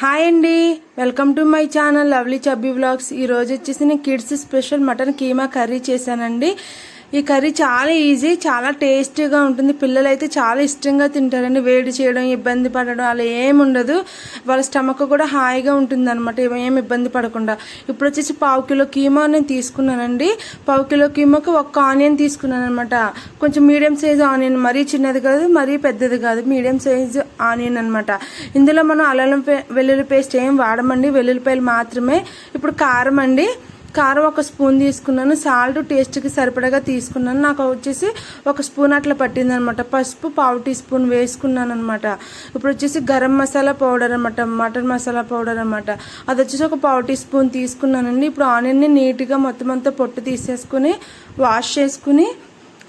Hi అండి. Welcome to my channel lovely chubby blogs ఈ రోజు వచ్చేసి నేను kids special mutton keema curry చేశానండి. ఈ కర్రీ చాలా ఈజీ చాలా టేస్టీగా ఉంటుంది. పిల్లలు అయితే చాలా ఇష్టంగా తింటారండి. వేడి చేయడం ఇబ్బంది పడడం అలా ఏమి ఉండదు. వాళ్ళ స్టమక్ కూడా హాయిగా ఉంటుంది అనమాట ఏం ఇబ్బంది పడకుండా. ఇప్పుడు వచ్చేసి పావు కిలో కీమా నేను తీసుకున్నానండి. పావు కిలో కీమాకి ఒక్క ఆనియన్ తీసుకున్నాను అనమాట కొంచెం మీడియం సైజ్ ఆనియన్ మరీ చిన్నది కాదు మరీ పెద్దది కాదు. మీడియం సైజ్ ఆనియన్ అనమాట ఇందులో మనం అల్లం పే- వెల్లుల్లి పేస్ట్ ఏం వాడమండి. వెల్లుల్లిపాయలు మాత్రమే. ఇప్పుడు కారం అండి. కారం ఒక స్పూన్ తీసుకున్నాను సాల్ట్ టేస్ట్కి సరిపడగా తీసుకున్నాను. నాకు వచ్చేసి ఒక స్పూన్ అట్లా పట్టింది అనమాట పసుపు పావు టీ స్పూన్ వేసుకున్నాను అనమాట ఇప్పుడు వచ్చేసి గరం మసాలా పౌడర్ అనమాట మటన్ మసాలా పౌడర్ అనమాట. అది వచ్చేసి ఒక పావు టీ స్పూన్ తీసుకున్నానండి. ఇప్పుడు ఆనియన్ని నీట్గా మొత్తం అంతా పొట్టు తీసేసుకుని వాష్ చేసుకుని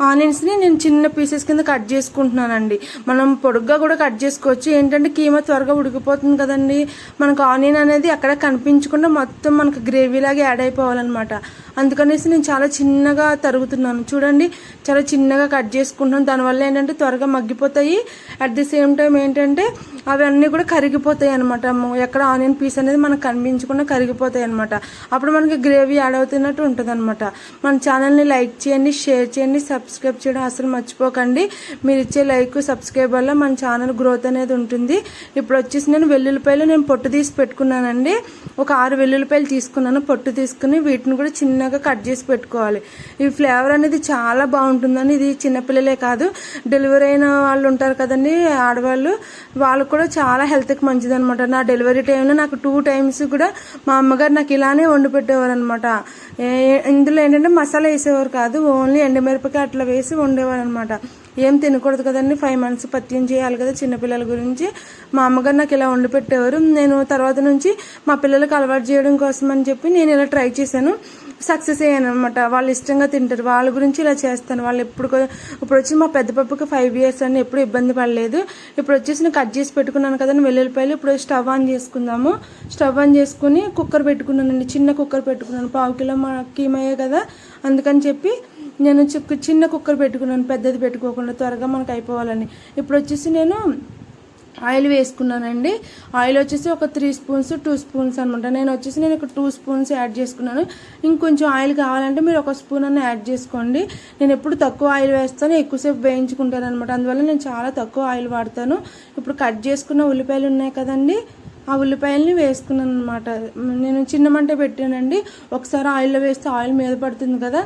ఆనియన్స్ని నేను చిన్న పీసెస్ కింద కట్ చేసుకుంటున్నానండి. మనం పొడుగ్గా కూడా కట్ చేసుకోవచ్చు. ఏంటంటే కీమా త్వరగా ఉడికిపోతుంది కదండి. మనకు ఆనియన్ అనేది అక్కడ కనిపించకుండా మొత్తం మనకు గ్రేవీ లాగా యాడ్ అయిపోవాలన్నమాట. అందుకనేసి నేను చాలా చిన్నగా తరుగుతున్నాను. చూడండి చాలా చిన్నగా కట్ చేసుకుంటున్నాను. దానివల్ల ఏంటంటే త్వరగా మగ్గిపోతాయి. అట్ ది సేమ్ టైం ఏంటంటే అవన్నీ కూడా కరిగిపోతాయి అనమాట ఎక్కడ ఆనియన్ పీస్ అనేది మనకు కనిపించకుండా కరిగిపోతాయి అనమాట అప్పుడు మనకి గ్రేవీ యాడ్ అవుతున్నట్టు ఉంటుంది అనమాట మన ఛానల్ని లైక్ చేయండి షేర్ చేయండి సబ్స్క్రైబ్ చేయడం అసలు మర్చిపోకండి. మీరు ఇచ్చే లైక్ సబ్స్క్రైబ్ వల్ల మన ఛానల్ గ్రోత్ అనేది ఉంటుంది. ఇప్పుడు వచ్చేసి నేను వెల్లుల్లిపాయలు నేను పొట్టు తీసి పెట్టుకున్నానండి. ఒక ఆరు వెల్లుల్లిపాయలు తీసుకున్నాను. పొట్టు తీసుకుని వీటిని కూడా చిన్నగా కట్ చేసి పెట్టుకోవాలి. ఈ ఫ్లేవర్ అనేది చాలా బాగుంటుందని ఇది చిన్నపిల్లలే కాదు డెలివరీ అయిన వాళ్ళు ఉంటారు కదండి ఆడవాళ్ళు. వాళ్ళకు కూడా చాలా హెల్త్కి మంచిది అనమాట నా డెలివరీ టైంలో నాకు టూ టైమ్స్ కూడా మా అమ్మగారు నాకు ఇలానే వండి పెట్టేవారు అనమాట ఇందులో ఏంటంటే మసాలా వేసేవారు కాదు ఓన్లీ ఎండుమిరపకాయ అట్లా వేసి వండేవారు అనమాట ఏం తినకూడదు కదండి ఫైవ్ మంత్స్ పత్యం చేయాలి కదా చిన్నపిల్లల గురించి. మా అమ్మగారు నాకు ఇలా వండి పెట్టేవారు. నేను తర్వాత నుంచి మా పిల్లలకు అలవాటు చేయడం కోసం అని చెప్పి నేను ఇలా ట్రై చేశాను. సక్సెస్ అయ్యాను అనమాట వాళ్ళు ఇష్టంగా తింటారు. వాళ్ళ గురించి ఇలా చేస్తాను. వాళ్ళు ఎప్పుడు ఇప్పుడు వచ్చి మా పెద్ద పప్పుకి ఫైవ్ ఇయర్స్ అని ఎప్పుడు ఇబ్బంది పడలేదు. ఇప్పుడు వచ్చేసి నేను కట్ చేసి పెట్టుకున్నాను కదండి వెల్లుల్లిపాయలు ఇప్పుడు స్టవ్ ఆన్ చేసుకుందాము. స్టవ్ ఆన్ చేసుకుని కుక్కర్ పెట్టుకున్నానండి. చిన్న కుక్కర్ పెట్టుకున్నాను. పావు కిలో మా కీమయ్యే కదా. అందుకని చెప్పి నేను చి- చిన్న కుక్కర్ పెట్టుకున్నాను. పెద్దది పెట్టుకోకుండా త్వరగా మనకు అయిపోవాలని. ఇప్పుడు వచ్చేసి నేను ఆయిల్ వేసుకున్నానండి. ఆయిల్ వచ్చేసి ఒక త్రీ స్పూన్స్ టూ స్పూన్స్ అనమాట నేను వచ్చేసి నేను ఒక టూ స్పూన్స్ యాడ్ చేసుకున్నాను. ఇంకొంచెం ఆయిల్ కావాలంటే మీరు ఒక స్పూన్ అన్న యాడ్ చేసుకోండి. నేను ఎప్పుడు తక్కువ ఆయిల్ వేస్తాను ఎక్కువసేపు వేయించుకుంటాను అనమాట అందువల్ల నేను చాలా తక్కువ ఆయిల్ వాడతాను. ఇప్పుడు కట్ చేసుకున్న ఉల్లిపాయలు ఉన్నాయి కదండి ఆ ఉల్లిపాయల్ని వేసుకున్నాను అనమాట నేను చిన్న మంట పెట్టానండి. ఒకసారి ఆయిల్లో వేస్తే ఆయిల్ మీద పడుతుంది కదా.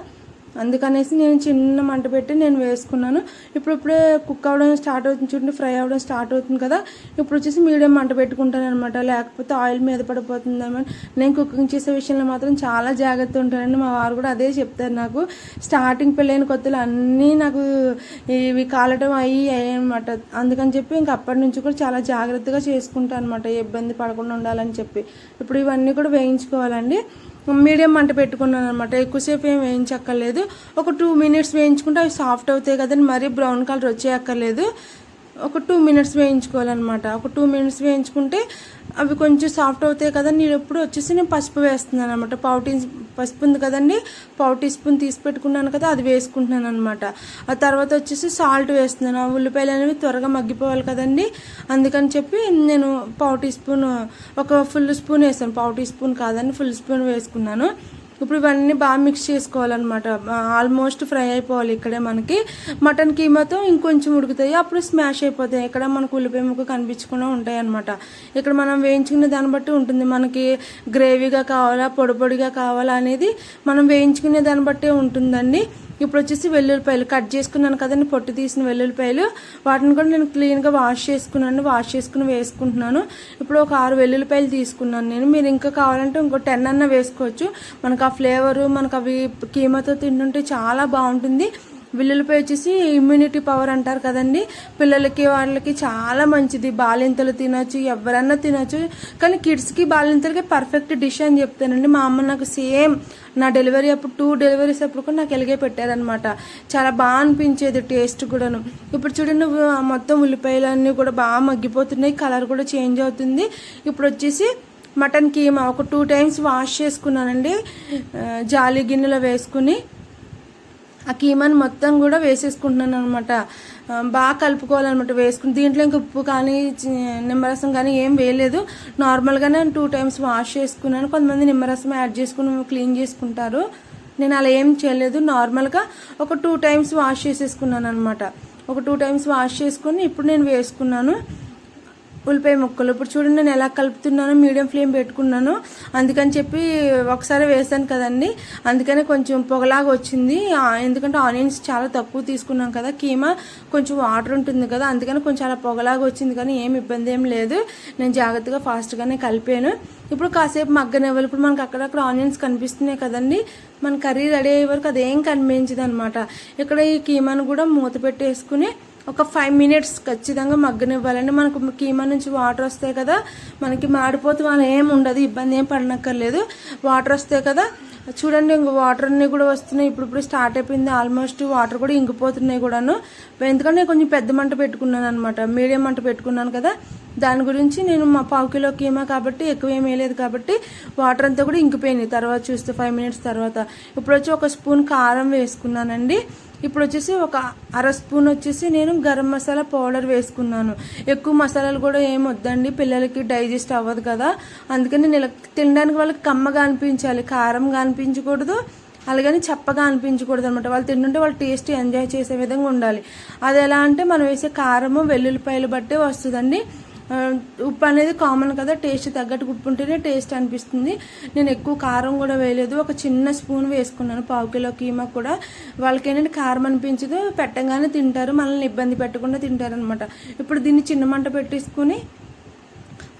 అందుకనేసి నేను చిన్న మంట పెట్టి నేను వేసుకున్నాను. ఇప్పుడు ఇప్పుడే కుక్ అవ్వడం స్టార్ట్ అవుతుంది చూడండి ఫ్రై అవ్వడం స్టార్ట్ అవుతుంది కదా. ఇప్పుడు వచ్చేసి మీడియం మంట పెట్టుకుంటాను అనమాట లేకపోతే ఆయిల్ మీద పడిపోతుంది అనమాట నేను కుకింగ్ చేసే విషయంలో మాత్రం చాలా జాగ్రత్త ఉంటానండి. మా వారు కూడా అదే చెప్తారు నాకు. స్టార్టింగ్ పెళ్ళైన కొత్తలు అన్నీ నాకు ఇవి కాలటం అయ్యి అనమాట అందుకని చెప్పి ఇంక అప్పటి నుంచి కూడా చాలా జాగ్రత్తగా చేసుకుంటాను అనమాట ఇబ్బంది పడకుండా ఉండాలని చెప్పి. ఇప్పుడు ఇవన్నీ కూడా వేయించుకోవాలండి. మీడియం మంట పెట్టుకున్నాను అనమాట ఎక్కువసేపు ఏం వేయించక్కర్లేదు. ఒక టూ మినిట్స్ వేయించుకుంటే అవి సాఫ్ట్ అవుతాయి కదండి. మరీ బ్రౌన్ కలర్ వచ్చేయక్కర్లేదు. ఒక టూ మినిట్స్ వేయించుకోవాలన్నమాట. ఒక టూ మినిట్స్ వేయించుకుంటే అవి కొంచెం సాఫ్ట్ అవుతాయి కదా నేను ఎప్పుడు వచ్చేసి నేను పసుపు వేస్తున్నాను అనమాట పావు టీ పసుపు ఉంది కదండి పావు టీ స్పూన్ తీసి పెట్టుకున్నాను కదా అది వేసుకుంటున్నాను అనమాట ఆ తర్వాత వచ్చేసి సాల్ట్ వేస్తున్నాను. ఆ ఉల్లిపాయలు అనేవి త్వరగా మగ్గిపోవాలి కదండి. అందుకని చెప్పి నేను పావు టీ స్పూన్ ఒక ఫుల్ స్పూన్ వేసాను. పావు టీ స్పూన్ కాదని ఫుల్ స్పూన్ వేసుకున్నాను. ఇప్పుడు ఇవన్నీ బాగా మిక్స్ చేసుకోవాలన్నమాట. ఆల్మోస్ట్ ఫ్రై అయిపోవాలి ఇక్కడే మనకి. మటన్ కీమాతో ఇంకొంచెం ఉడుకుతాయి. అప్పుడు స్మాష్ అయిపోతాయి. ఇక్కడ మనకు ఉల్లిపాయ ముక్క కనిపించకుండా ఉంటాయి అనమాట ఇక్కడ మనం వేయించుకునే దాన్ని బట్టి ఉంటుంది. మనకి గ్రేవీగా కావాలా పొడి పొడిగా కావాలా అనేది మనం వేయించుకునే దాన్ని బట్టే ఉంటుందండి. ఇప్పుడు వచ్చేసి వెల్లుల్లిపాయలు కట్ చేసుకున్నాను కదండి పొట్టు తీసిన వెల్లుల్లిపాయలు. వాటిని కూడా నేను క్లీన్గా వాష్ చేసుకున్నాను వాష్ చేసుకుని వేసుకుంటున్నాను. ఇప్పుడు ఒక ఆరు వెల్లుల్లిపాయలు తీసుకున్నాను నేను. మీరు ఇంకా కావాలంటే ఇంకో టెన్ అన్న వేసుకోవచ్చు. మనకు ఆ ఫ్లేవరు మనకు అవి కీమాతో తింటుంటే చాలా బాగుంటుంది. వెల్లుల్లిపాయ వచ్చేసి ఇమ్యూనిటీ పవర్ అంటారు కదండి. పిల్లలకి వాళ్ళకి చాలా మంచిది. బాలింతలు తినొచ్చు ఎవరన్నా తినొచ్చు. కానీ కిడ్స్కి బాలింతలకి పర్ఫెక్ట్ డిష్ అని చెప్తానండి. మా అమ్మ నాకు సేమ్ నా డెలివరీ అప్పుడు టూ డెలివరీస్ అప్పుడు కూడా నాకు ఎలాగే పెట్టారనమాట చాలా బాగా అనిపించేది టేస్ట్ కూడాను. ఇప్పుడు చూడండి మొత్తం ఉల్లిపాయలు అన్నీ కూడా బాగా మగ్గిపోతున్నాయి. కలర్ కూడా చేంజ్ అవుతుంది. ఇప్పుడు వచ్చేసి మటన్ కీమా ఒక టూ టైమ్స్ వాష్ చేసుకున్నానండి. జాలి గిన్నెలో వేసుకుని ఆ కీమాని మొత్తం కూడా వేసేసుకుంటున్నాను అనమాట బాగా కలుపుకోవాలన్నమాట వేసుకుని. దీంట్లో ఇంకా ఉప్పు కానీ నిమ్మరసం కానీ ఏం వేయలేదు. నార్మల్గానే టూ టైమ్స్ వాష్ చేసుకున్నాను. కొంతమంది నిమ్మరసం యాడ్ చేసుకుని క్లీన్ చేసుకుంటారు. నేను అలా ఏం చేయలేదు. నార్మల్గా ఒక టూ టైమ్స్ వాష్ చేసేసుకున్నాను అనమాట ఒక టూ టైమ్స్ వాష్ చేసుకుని ఇప్పుడు నేను వేసుకున్నాను. ఉల్లిపాయ ముక్కలు. ఇప్పుడు చూడండి నేను ఎలా కలుపుతున్నానో మీడియం ఫ్లేమ్ పెట్టుకున్నాను. అందుకని చెప్పి ఒకసారి వేసాను కదండి. అందుకనే కొంచెం పొగలాగా వచ్చింది. ఎందుకంటే ఆనియన్స్ చాలా తక్కువ తీసుకున్నాం కదా. కీమా కొంచెం వాటర్ ఉంటుంది కదా. అందుకని కొంచెం అలా పొగలాగా వచ్చింది కానీ ఏం ఇబ్బంది ఏం లేదు. నేను జాగ్రత్తగా ఫాస్ట్గానే కలిపాను. ఇప్పుడు కాసేపు మగ్గనివ్వాలి ఇప్పుడు మనకు అక్కడక్కడ ఆనియన్స్ కనిపిస్తున్నాయి కదండి. మన కర్రీ రెడీ అయ్యే వరకు అదేం కనిపించదు అనమాట ఇక్కడ ఈ కీమాను కూడా మూత పెట్టేసుకుని ఒక ఫైవ్ మినిట్స్ ఖచ్చితంగా మగ్గనివ్వాలండి. మనకు కీమా నుంచి వాటర్ వస్తాయి కదా మనకి మాడిపోతే మనం ఏం ఉండదు ఇబ్బంది ఏం పడనక్కర్లేదు. వాటర్ వస్తాయి కదా చూడండి ఇంక వాటర్ అన్నీ కూడా వస్తున్నాయి. ఇప్పుడు ఇప్పుడు స్టార్ట్ అయిపోయింది. ఆల్మోస్ట్ వాటర్ కూడా ఇంకిపోతున్నాయి కూడాను. ఎందుకంటే నేను కొంచెం పెద్ద మంట పెట్టుకున్నాను అనమాట మీడియం మంట పెట్టుకున్నాను కదా. దాని గురించి నేను మా పావు కిలో కీమా కాబట్టి ఎక్కువ ఏం వేయలేదు కాబట్టి వాటర్ అంతా కూడా ఇంకిపోయినాయి తర్వాత చూస్తే ఫైవ్ మినిట్స్ తర్వాత. ఇప్పుడు వచ్చి ఒక స్పూన్ కారం వేసుకున్నానండి. ఇప్పుడు వచ్చేసి ఒక అర స్పూన్ వచ్చేసి నేను గరం మసాలా పౌడర్ వేసుకున్నాను. ఎక్కువ మసాలాలు కూడా ఏం వద్దండి పిల్లలకి డైజెస్ట్ అవ్వదు కదా. అందుకని నేను తినడానికి వాళ్ళకి కమ్మగా అనిపించాలి కారంగా అనిపించకూడదు అలాగని చప్పగా అనిపించకూడదు అనమాట వాళ్ళు తింటుంటే వాళ్ళు టేస్ట్ ఎంజాయ్ చేసే విధంగా ఉండాలి. అది ఎలా అంటే మనం వేసే కారము వెల్లుల్లిపాయలు బట్టే వస్తుందండి. ఉప్పు అనేది కామన్ కదా టేస్ట్ తగ్గట్టు ఉప్పు ఉంటేనే టేస్ట్ అనిపిస్తుంది. నేను ఎక్కువ కారం కూడా వేయలేదు. ఒక చిన్న స్పూన్ వేసుకున్నాను పావు కిలో కీమా కూడా. వాళ్ళకి ఏంటంటే కారం అనిపించదు పెట్టగానే తింటారు మనల్ని ఇబ్బంది పెట్టకుండా తింటారనమాట ఇప్పుడు దీన్ని చిన్న మంట పెట్టేసుకుని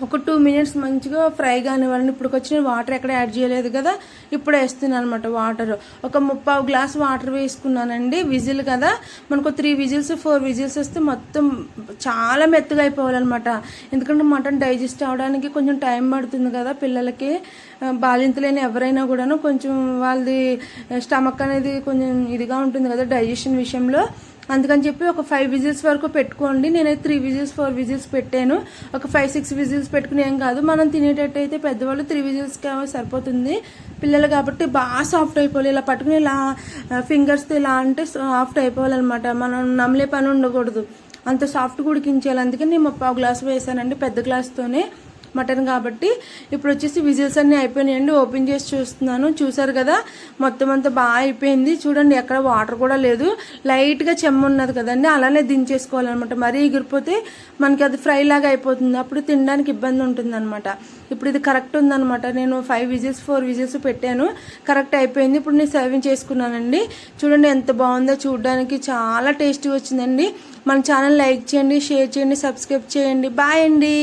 ఒక టూ మినిట్స్ మంచిగా ఫ్రై కానివ్వండి. ఇప్పుడు వచ్చిన నేను వాటర్ ఎక్కడ యాడ్ చేయలేదు కదా ఇప్పుడు వేస్తున్నాను అనమాట వాటర్ ఒక ముప్పావు గ్లాస్ వాటర్ వేసుకున్నానండి విజిల్ కదా. మనకు త్రీ విజిల్స్ ఫోర్ విజిల్స్ వస్తే మొత్తం చాలా మెత్తగా అయిపోవాలన్నమాట. ఎందుకంటే మటన్ డైజెస్ట్ అవడానికి కొంచెం టైం పడుతుంది కదా పిల్లలకి. బాలింతలేని ఎవరైనా కూడాను కొంచెం వాళ్ళది స్టమక్ అనేది కొంచెం ఇదిగా ఉంటుంది కదా డైజెషన్ విషయంలో. అందుకని చెప్పి ఒక ఫైవ్ విజిల్స్ వరకు పెట్టుకోండి. నేనైతే త్రీ విజిల్స్ ఫోర్ విజిల్స్ పెట్టాను. ఒక ఫైవ్ సిక్స్ విజిల్స్ పెట్టుకునేం కాదు. మనం తినేటట్టు అయితే పెద్దవాళ్ళు త్రీ విజిల్స్కి సరిపోతుంది. పిల్లలు కాబట్టి బాగా సాఫ్ట్ అయిపోవాలి. ఇలా పట్టుకుని ఇలా ఫింగర్స్తో ఇలా అంటే సాఫ్ట్ అయిపోవాలన్నమాట. మనం నమ్మలే పని ఉండకూడదు. అంత సాఫ్ట్గా ఉడికించాలి. అందుకని నేను ముప్పావు గ్లాస్ వేసానండి. పెద్ద గ్లాస్తోనే మటన్ కాబట్టి ఇప్పుడు వచ్చేసి విజిల్స్ అన్నీ అయిపోయినాయండి. ఓపెన్ చేసి చూస్తున్నాను. చూసారు కదా మొత్తం అంతా బాగా అయిపోయింది. చూడండి ఎక్కడ వాటర్ కూడా లేదు. లైట్గా చెమ్మ ఉన్నది కదండి అలానే దించేసుకోవాలన్నమాట. మరీ ఎగిరిపోతే మనకి అది ఫ్రై లాగా అయిపోతుంది. అప్పుడు తినడానికి ఇబ్బంది ఉంటుంది అనమాట ఇప్పుడు ఇది కరెక్ట్ ఉందనమాట నేను ఫైవ్ విజిల్స్ ఫోర్ విజిల్స్ పెట్టాను. కరెక్ట్ అయిపోయింది. ఇప్పుడు నేను సర్వింగ్ చేసుకున్నానండి. చూడండి ఎంత బాగుందో చూడడానికి. చాలా టేస్టీ వచ్చిందండి. మన ఛానల్ లైక్ చేయండి షేర్ చేయండి సబ్స్క్రైబ్ చేయండి. బాయ్ అండి.